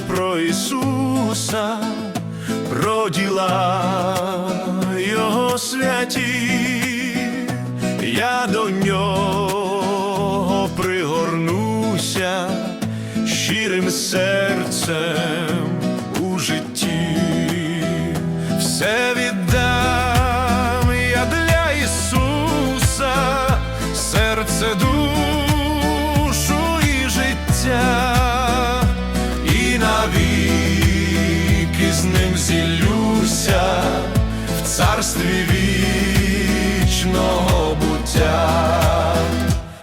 про Ісуса, про діла Його святі, я до нього пригорнуся щирим серцем. місця в царстві вічного буття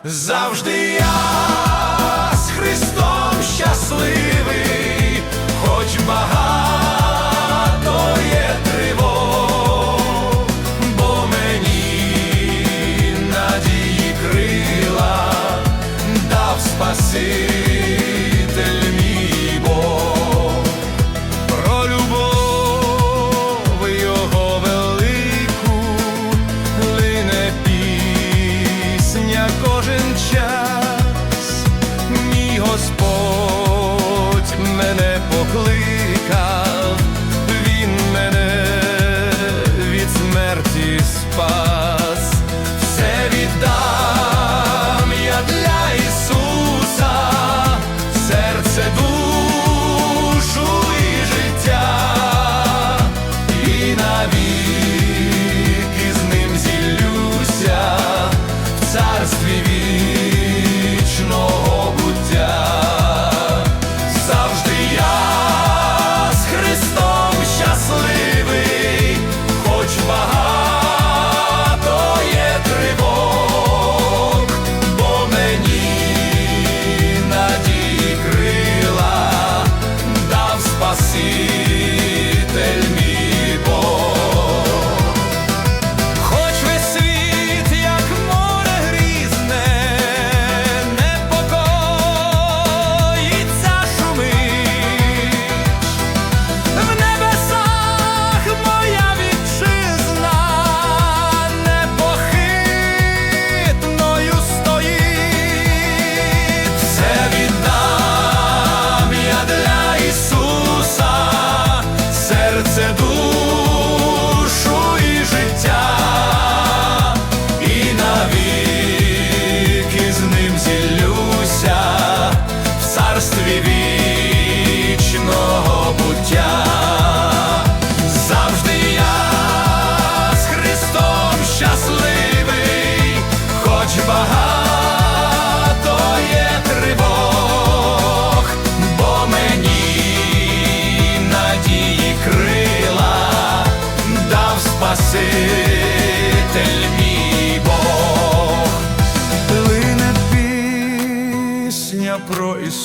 завжди я.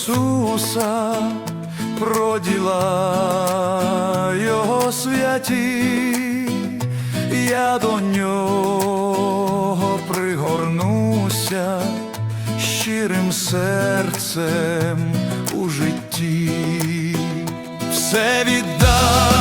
Ісуса, про діла Його святі, я до нього пригорнуся щирим серцем у житті, все віддам.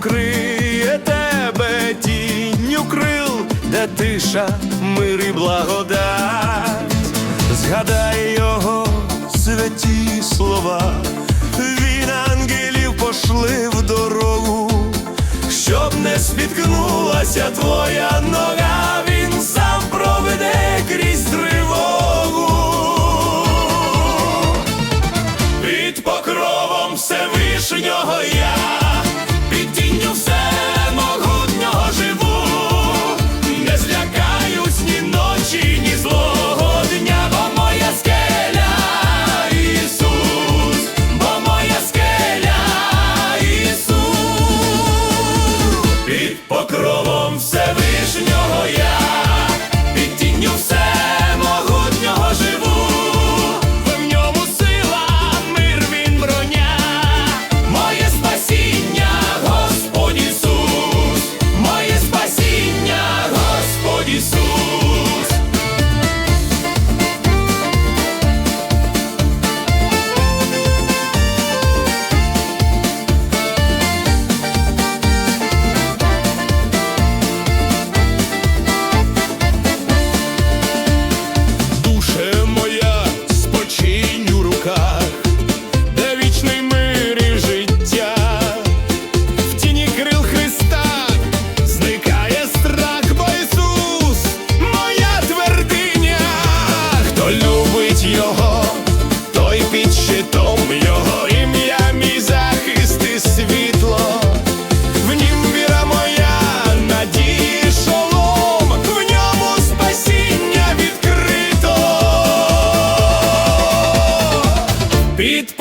покриє тебе тінню крил, де тиша, мир і благодать, згадай його святі слова, він ангелів пошли в дорогу, щоб не спіткнулася твоя нога, він сам проведе крізь тривогу. Під покровом Всевишнього я.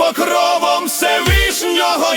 Покровом Всевишнього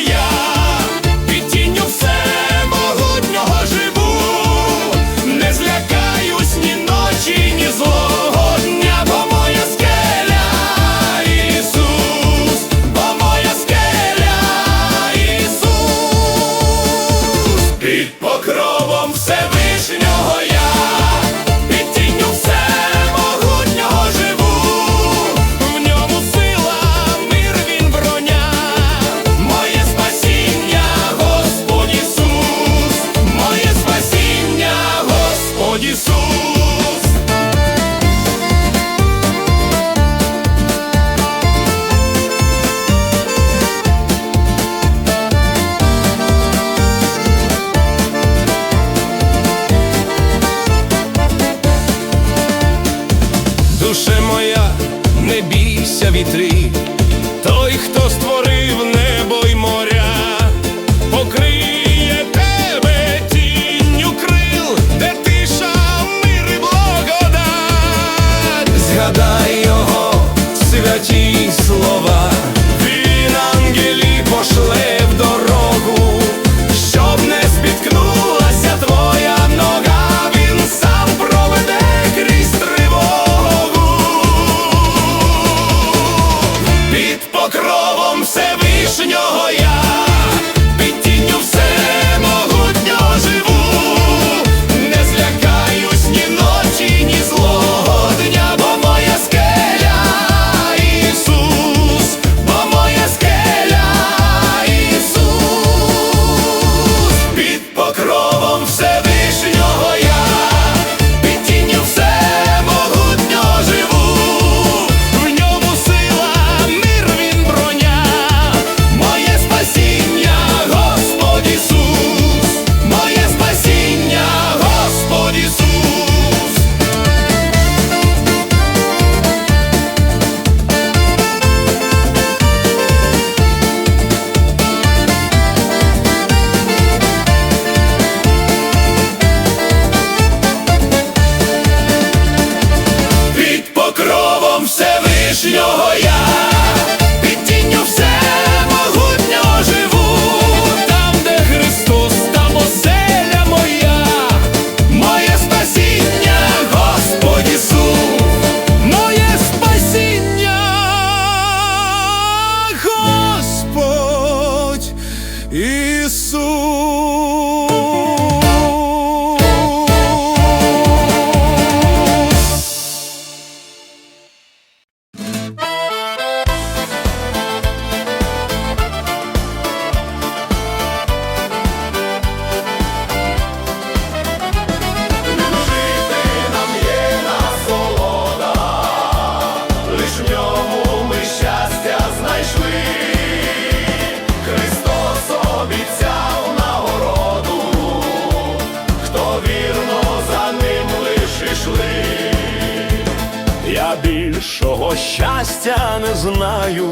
більшого щастя не знаю,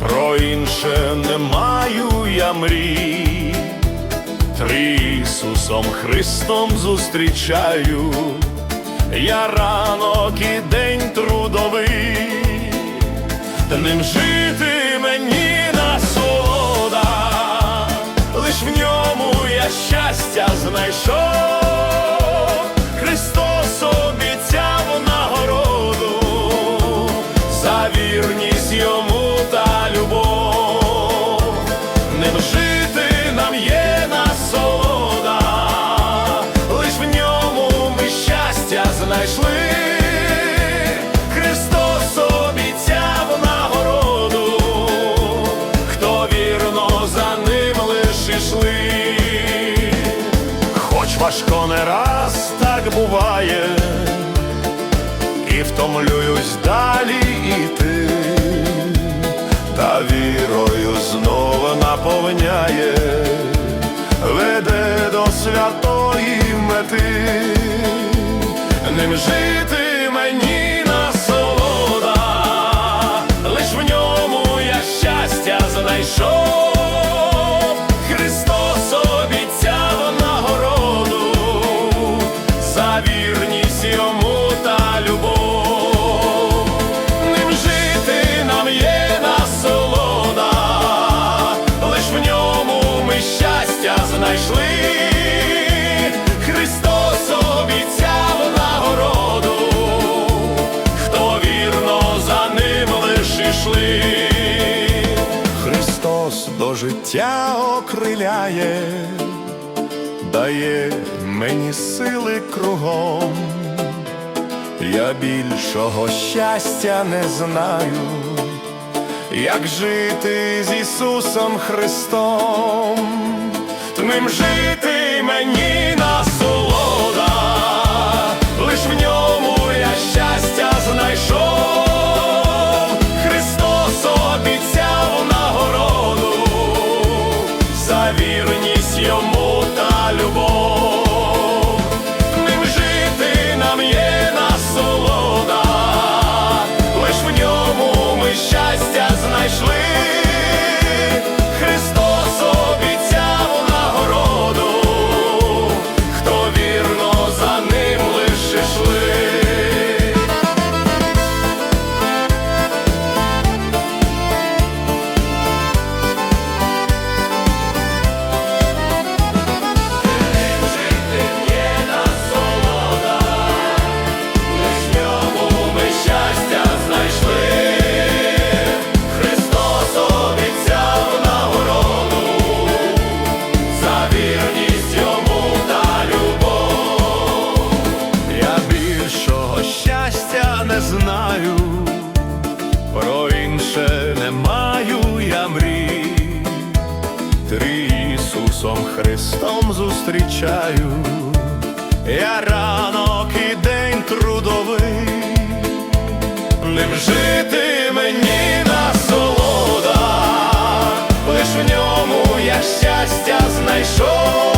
про інше не маю я мрій. Три Ісусом Христом зустрічаю, я ранок і день трудовий, ним жити мені насолода, лиш в ньому я щастя знайшов, буває, і втомлююсь далі іти, та вірою знову наповняє, веде до святої мети, ним жити мені насолода, лиш в ньому я щастя знайшов, життя окриляє, дає мені сили кругом. Я більшого щастя не знаю, як жити з Ісусом Христом, ним жити мені Христом зустрічаю, я ранок і день трудовий, ним жити мені насолода, лиш в ньому я щастя знайшов,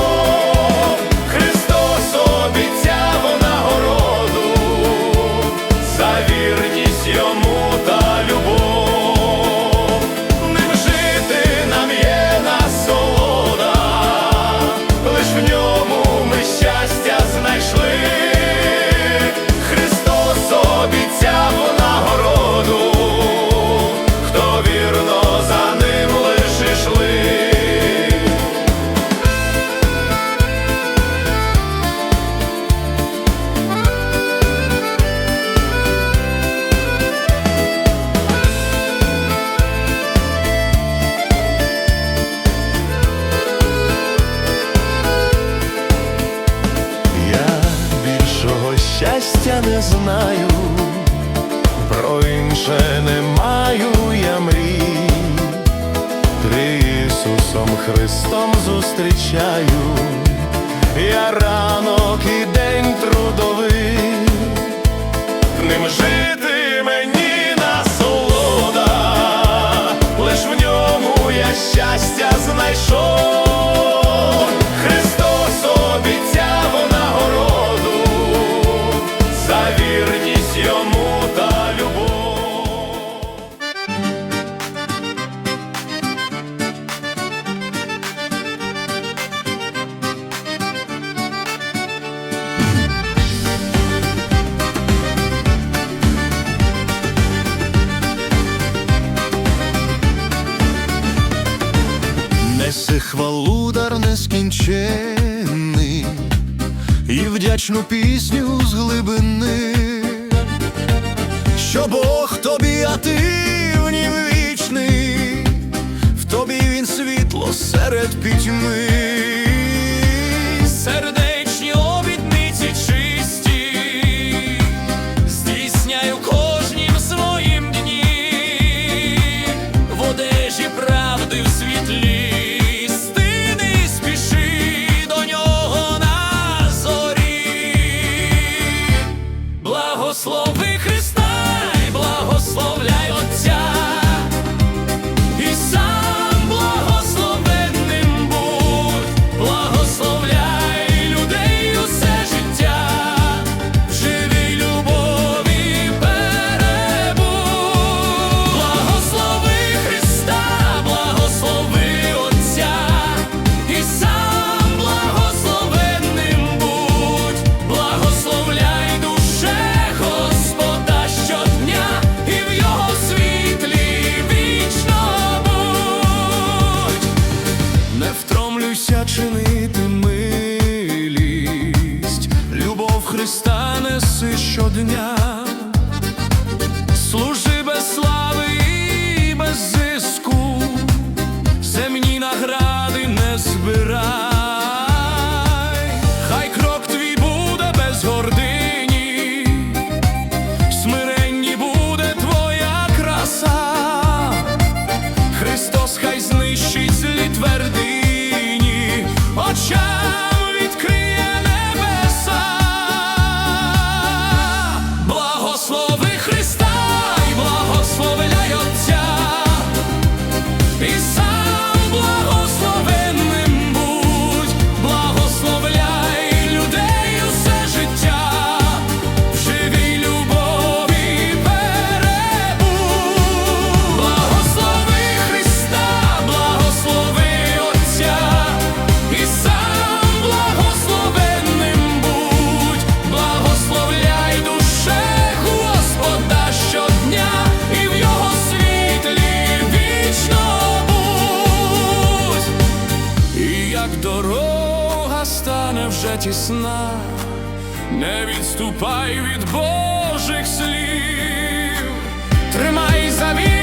інше не маю я мрій. Три Ісусом Христом зустрічаю, я ранок і день трудовий, ним жити мені насолода, лиш в ньому я щастя знайшов. нескінчений і вдячну пісню з глибини, що Бог тобі, а ти в нім вічний, в тобі він світло серед пітьми. Серед тісна, не відступай від Божих слів, тримай завіт.